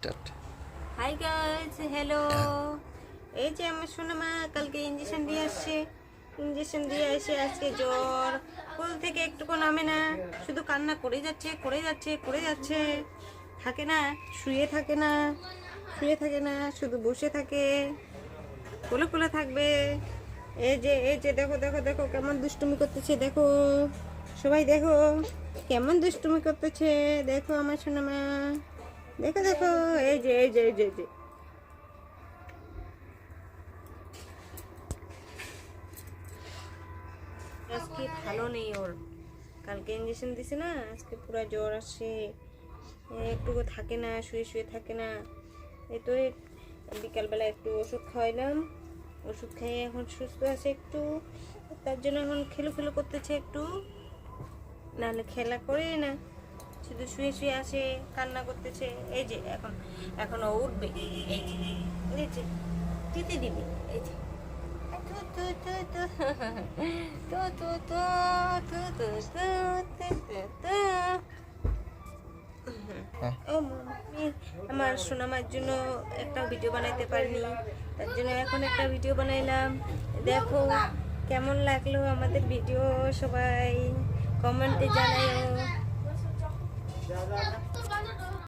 Start hi guys hello এই যে আমার সোনামা কালকে ইঞ্জেকশন দিয়ে আসছে। ইঞ্জেকশন দিয়ে এসে আজকে জ্বর। কোল থেকে একটুকু নামে না। শুধু কান্না করে যাচ্ছে করে যাচ্ছে করে যাচ্ছে। থাকে না শুয়ে থাকে না শুয়ে থাকে না শুধু বসে থাকে। কোলে কোলে থাকবে। এই যে এই যে দেখো দেখো দেখো কেমন দুষ্টুমি করতেছে দেখো। সবাই দেখো কেমন দুষ্টুমি করতেছে। দেখো আমার সোনামা। দেখো দেখো এই যে এই যে এই যে যে। আজকে ভালো নেই ওর। কালকে ইঞ্জেকশন দিছে না, আজকে পুরো জ্বর আসে। একটুকু থাকে না, শুয়ে শুয়ে থাকে না। এই তো বিকালবেলা একটু ওষুধ খাওয়াইলাম। ওষুধ খেয়ে এখন সুস্থ আছে একটু। তার জন্য এখন খেলো খেলো করতেছে একটু। নাহলে খেলা করে না। শুধু শুয়ে শুয়ে আসে কান্না করতেছে এই যে এখন এখন ও উঠবে এই যে দিবে এই যে আমার সোনামার জন্য একটা ভিডিও বানাইতে পারিনি তার জন্য এখন একটা ভিডিও বানাইলাম দেখো কেমন লাগল আমাদের ভিডিও সবাই কমেন্টে জানাইও Thank you.